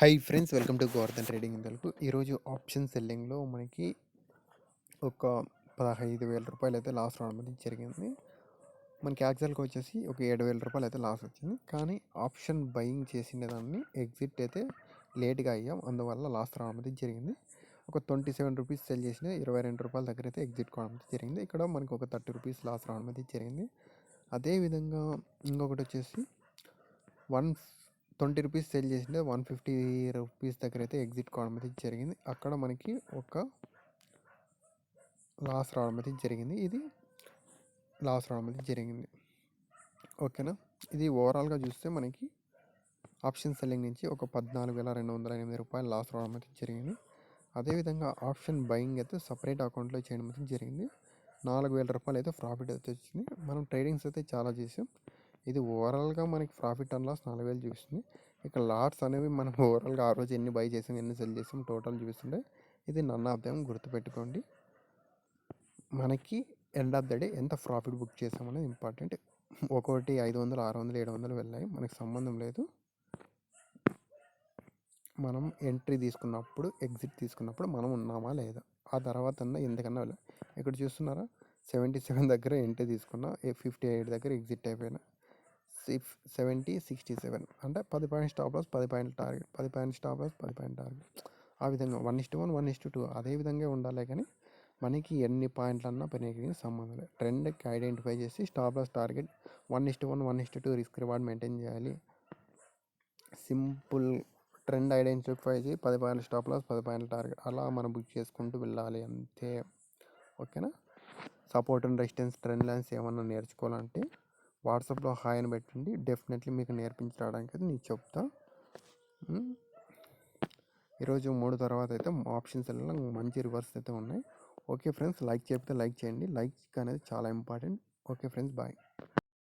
Hi friends welcome to Govardhan trading Telugu ఈరోజు option సెల్లింగ్లో మనకి ఒక పదహైదు వేల రూపాయలు అయితే లాస్ రావడం అనేది జరిగింది. మనకి యాక్చువల్గా వచ్చేసి ఒక ఏడు వేల రూపాయలు అయితే లాస్ వచ్చింది. కానీ ఆప్షన్ బయింగ్ చేసిన దాన్ని ఎగ్జిట్ అయితే లేట్గా అయ్యాం. అందువల్ల లాస్ రావడం అనేది జరిగింది. ఒక ట్వంటీ సెవెన్ రూపీస్ సెల్ చేసిన ఇరవై రెండు రూపాయల దగ్గర అయితే ఎగ్జిట్ కావడం అనేది జరిగింది. ఇక్కడ మనకి ఒక థర్టీ రూపీస్ లాస్ రావడం అనేది జరిగింది. అదేవిధంగా ఇంకొకటి వచ్చేసి వన్ ట్వంటీ రూపీస్ సెల్ చేసింటే వన్ ఫిఫ్టీ రూపీస్ దగ్గర అయితే ఎగ్జిట్ కావడం అయితే జరిగింది. అక్కడ మనకి ఒక లాస్ రావడం అయితే జరిగింది. ఇది లాస్ రావడం అయితే జరిగింది. ఓకేనా? ఇది ఓవరాల్గా చూస్తే మనకి ఆప్షన్ సెల్లింగ్ నుంచి ఒక పద్నాలుగు వేల రెండు వందల ఎనిమిది రూపాయలు లాస్ రావడం అయితే జరిగింది. అదేవిధంగా ఆప్షన్ బయింగ్ అయితే సపరేట్ అకౌంట్లో చేయడం అయితే జరిగింది. నాలుగు వేల రూపాయలు అయితే ప్రాఫిట్ అయితే వచ్చింది. మనం ట్రేడింగ్స్ అయితే చాలా చేసాం. ఇది ఓవరాల్గా మనకి ప్రాఫిట్ అండ్ లాస్ నాలుగు వేలు చూపిస్తుంది. ఇక లాట్స్ అనేవి మనం ఓవరాల్గా ఆ రోజు ఎన్ని బై చేసాం ఎన్ని సెల్ చేసాం టోటల్ చూపిస్తుంటే ఇది నన్ను అర్థం గుర్తుపెట్టుకోండి. మనకి ఎండ్ ఆఫ్ ద డే ఎంత ప్రాఫిట్ బుక్ చేసామనేది ఇంపార్టెంట్. ఒక్కొక్కటి ఐదు వందలు ఆరు వందలు ఏడు వందలు వెళ్ళాయి. మనకి సంబంధం లేదు. మనం ఎంట్రీ తీసుకున్నప్పుడు ఎగ్జిట్ తీసుకున్నప్పుడు మనం ఉన్నామా లేదా? ఆ తర్వాత ఎందుకన్నా వెళ్ళాం ఇక్కడ చూస్తున్నారా? సెవెంటీ సెవెన్ దగ్గర ఎంట్రీ తీసుకున్నా ఫిఫ్టీ ఎయిట్ దగ్గర ఎగ్జిట్ అయిపోయినా. Six seventy sixty seven. అంటే పది పాయింట్ స్టాప్ లాస్ పది పాయింట్ టార్గెట్ పది పాయింట్ స్టాప్ లాస్ పది పాయింట్ టార్గెట్. ఆ విధంగా one is to one one is to two అదే విధంగా ఉండాలి కానీ మనకి ఎన్ని పాయింట్లు అన్నా సంబంధం లేదు. ట్రెండ్కి ఐడెంటిఫై చేసి stop loss target one is to one one is to two risk reward maintain చేయాలి. సింపుల్ ట్రెండ్ ఐడెంటిఫై చేసి పది పాయింట్ స్టాప్ లాస్ పది పాయింట్ టార్గెట్. అలా మనం బుక్ చేసుకుంటూ వెళ్ళాలి అంతే. ఓకేనా? Support and resistance trend lines ఏమన్నా నేర్చుకోవాలంటే వాట్సాప్లో హాయ్ అని పెట్టండి. డెఫినెట్లీ మీకు నేర్పించడానికి అయితే నేను చెప్తా. ఈరోజు మూడు తర్వాత అయితే ఆప్షన్స్ మంచి రివర్స్ అయితే ఉన్నాయి. ఓకే ఫ్రెండ్స్ లైక్ చెప్తే లైక్ చేయండి. లైక్ అనేది చాలా ఇంపార్టెంట్. Okay friends bye.